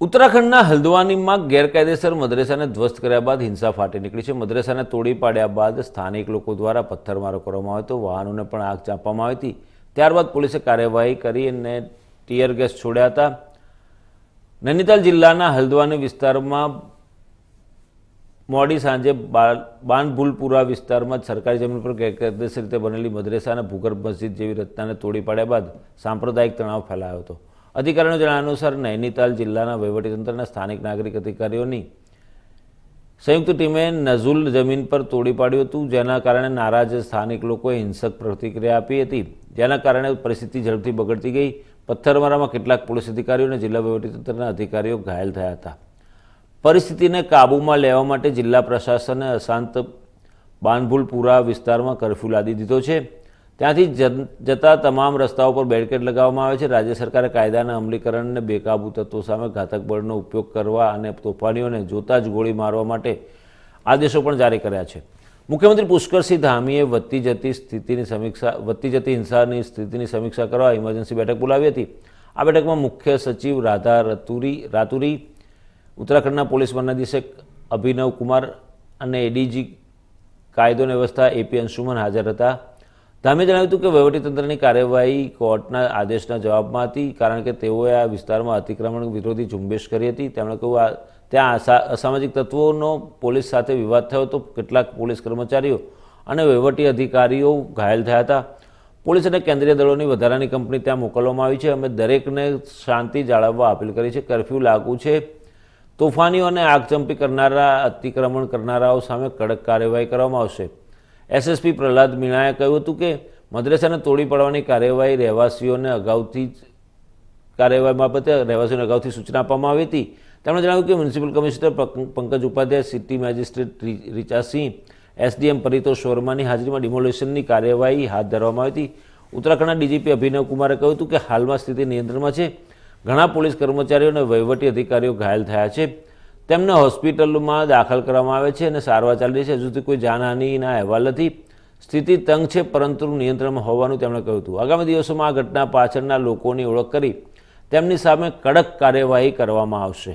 ઉત્તરાખંડના હલ્દવાનીમાં ગેરકાયદેસર મદ્રેસાને ધ્વસ્ત કર્યા બાદ હિંસા ફાટી નીકળી છે. મદ્રેસાને તોડી પાડ્યા બાદ સ્થાનિક લોકો દ્વારા પથ્થરમારો કરવામાં આવ્યો હતો. વાહનોને પણ આગ ચાંપવામાં આવી હતી. ત્યારબાદ પોલીસે કાર્યવાહી કરી અને ટીયર ગેસ છોડ્યા હતા. નૈનીતાલ જિલ્લાના હલ્દવાની વિસ્તારમાં મોડી સાંજે બાનભૂલપુરા વિસ્તારમાં સરકારી જમીન પર ગેરકાયદેસર રીતે બનેલી મદ્રેસા અને ભૂગર્ભ મસ્જિદ જેવી રચનાને તોડી પાડ્યા બાદ સાંપ્રદાયિક તણાવ ફેલાયો હતો. અધિકારીઓના જણાવ્યા અનુસાર નૈનીતાલ જિલ્લાના વહીવટીતંત્રના સ્થાનિક નાગરિક અધિકારીઓની સંયુક્ત ટીમે નઝુલ જમીન પર તોડી પાડ્યું હતું, જેના કારણે નારાજ સ્થાનિક લોકોએ હિંસક પ્રતિક્રિયા આપી હતી. જેના કારણે પરિસ્થિતિ ઝડપથી બગડતી ગઈ. પથ્થરમારામાં કેટલાક પોલીસ અધિકારીઓ અને જિલ્લા વહીવટીતંત્રના અધિકારીઓ ઘાયલ થયા હતા. પરિસ્થિતિને કાબૂમાં લેવા માટે જિલ્લા પ્રશાસને અશાંત બાનભૂલપુરા વિસ્તારમાં કરફ્યુ લાદી દીધો છે. ત્યાંથી જતા તમામ રસ્તાઓ પર બેરકેટ લગાવવામાં આવે છે. રાજ્ય સરકારે કાયદાના અમલીકરણને બેકાબૂ તત્વો સામે ઘાતક બળનો ઉપયોગ કરવા અને તોફાનીઓને જોતા જ ગોળી મારવા માટે આદેશો પણ જારી કર્યા છે. મુખ્યમંત્રી પુષ્કરસિંહ ધામીએ વધતી જતી સ્થિતિની સમીક્ષા, વધતી જતી હિંસાની સ્થિતિની સમીક્ષા કરવા ઇમરજન્સી બેઠક બોલાવી હતી. આ બેઠકમાં મુખ્ય સચિવ રાધા રતુરી, રાતુરી, ઉત્તરાખંડના પોલીસ મહાનિદેશક અભિનવ કુમાર અને એડીજી કાયદો વ્યવસ્થા એપી અંશુમન હાજર હતા. ધામે જણાવ્યું હતું કે વહીવટીતંત્રની કાર્યવાહી કોર્ટના આદેશના જવાબમાં હતી કારણ કે તેઓએ આ વિસ્તારમાં અતિક્રમણ વિરોધી ઝુંબેશ કરી હતી. તેમણે કહ્યું, આ, ત્યાં અસામાજિક તત્વોનો પોલીસ સાથે વિવાદ થયો હતો કેટલાક પોલીસ કર્મચારીઓ અને વહીવટી અધિકારીઓ ઘાયલ થયા હતા. પોલીસ અને કેન્દ્રીય દળોની વધારાની કંપની ત્યાં મોકલવામાં આવી છે. અમે દરેકને શાંતિ જાળવવા અપીલ કરી છે. કરફ્યુ લાગુ છે. તોફાનીઓ અને આગચંપી કરનારા, અતિક્રમણ કરનારાઓ સામે કડક કાર્યવાહી કરવામાં આવશે. એસએસપી પ્રહલાદ મીણાએ કહ્યું હતું કે, મદ્રેસાને તોડી પાડવાની કાર્યવાહી રહેવાસીઓને અગાઉથી જ, કાર્યવાહી બાબતે રહેવાસીઓને અગાઉથી સૂચના આપવામાં આવી હતી. તેમણે જણાવ્યું કે municipal commissioner Pankaj Upadhyay, city magistrate રી- રીચાસિંહ એસડીએમ પરિતોષ વર્માની હાજરીમાં ડિમોલેશનની કાર્યવાહી હાથ ધરવામાં આવી હતી. ઉત્તરાખંડના ડીજીપી અભિનવ કુમારે કહ્યું હતું કે હાલમાં સ્થિતિ નિયંત્રણમાં છે. ઘણા પોલીસ કર્મચારીઓ અને વહીવટી અધિકારીઓ ઘાયલ થયા છે. તેમને હોસ્પિટલમાં દાખલ કરવામાં આવે છે અને સારવાર ચાલી રહી છે. હજુ કોઈ જાનહાનિના અહેવાલ નથી. સ્થિતિ તંગ છે, પરંતુ નિયંત્રણમાં હોવાનું તેમણે કહ્યું હતું. આગામી દિવસોમાં આ ઘટના પાછળના લોકોની ઓળખ કરી તેમની સામે કડક કાર્યવાહી કરવામાં આવશે.